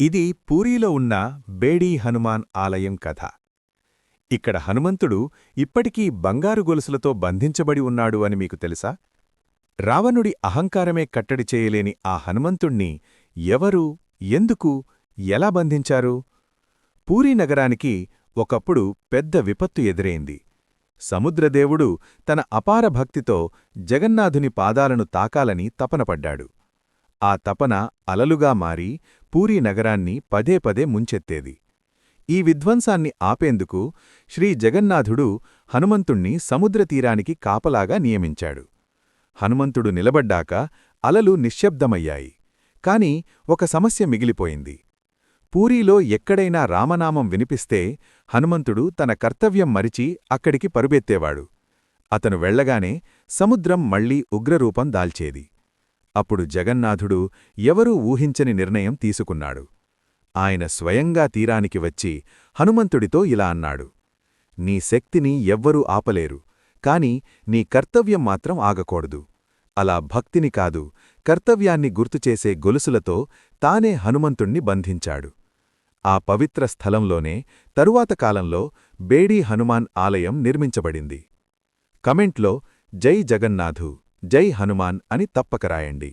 ఇది పూరీలో ఉన్న బేడీ హనుమాన్ ఆలయం కథ. ఇక్కడ హనుమంతుడు ఇప్పటికీ బంగారు గొలుసులతో బంధించబడి ఉన్నాడు అని మీకు తెలుసా? రావణుడి అహంకారమే కట్టడి చేయలేని ఆ హనుమంతుణ్ణి ఎవరు ఎందుకు ఎలా బంధించారు? పూరీ నగరానికి ఒకప్పుడు పెద్ద విపత్తు ఎదురైంది. సముద్రదేవుడు తన అపార భక్తితో జగన్నాథుని పాదాలను తాకాలని తపనపడ్డాడు ఆ తపన అలలుగా మారి పూరీ నగరాన్ని పదే పదే ముంచెత్తేది. ఈ విధ్వంసాన్ని ఆపేందుకు శ్రీ జగన్నాథుడు హనుమంతుణ్ణి సముద్రతీరానికి కాపలాగా నియమించాడు. హనుమంతుడు నిలబడ్డాక అలలు నిశ్శబ్దమయ్యాయి. కాని ఒక సమస్య మిగిలిపోయింది. పూరీలో ఎక్కడైనా రామనామం వినిపిస్తే హనుమంతుడు తన కర్తవ్యం మరిచి అక్కడికి పరుబెత్తేవాడు అతను వెళ్ళగానే సముద్రం మళ్ళీ ఉగ్రరూపం దాల్చేది. అప్పుడు జగన్నాథుడు ఎవరూ ఊహించని నిర్ణయం తీసుకున్నాడు. ఆయన స్వయంగా తీరానికి వచ్చి హనుమంతుడితో ఇలా అన్నాడు నీ శక్తిని ఎవ్వరూ ఆపలేరు కాని నీ కర్తవ్యం మాత్రం ఆగకూడదు. అలా భక్తిని కాదు కర్తవ్యాన్ని గుర్తుచేసే గొలుసులతో తానే హనుమంతుణ్ణి బంధించాడు. ఆ పవిత్ర స్థలంలోనే తరువాత కాలంలో బేడీ హనుమాన్ ఆలయం నిర్మించబడింది. కమెంట్లో జై జగన్నాథు. జై హనుమాన్ అని తప్పక రాయండి.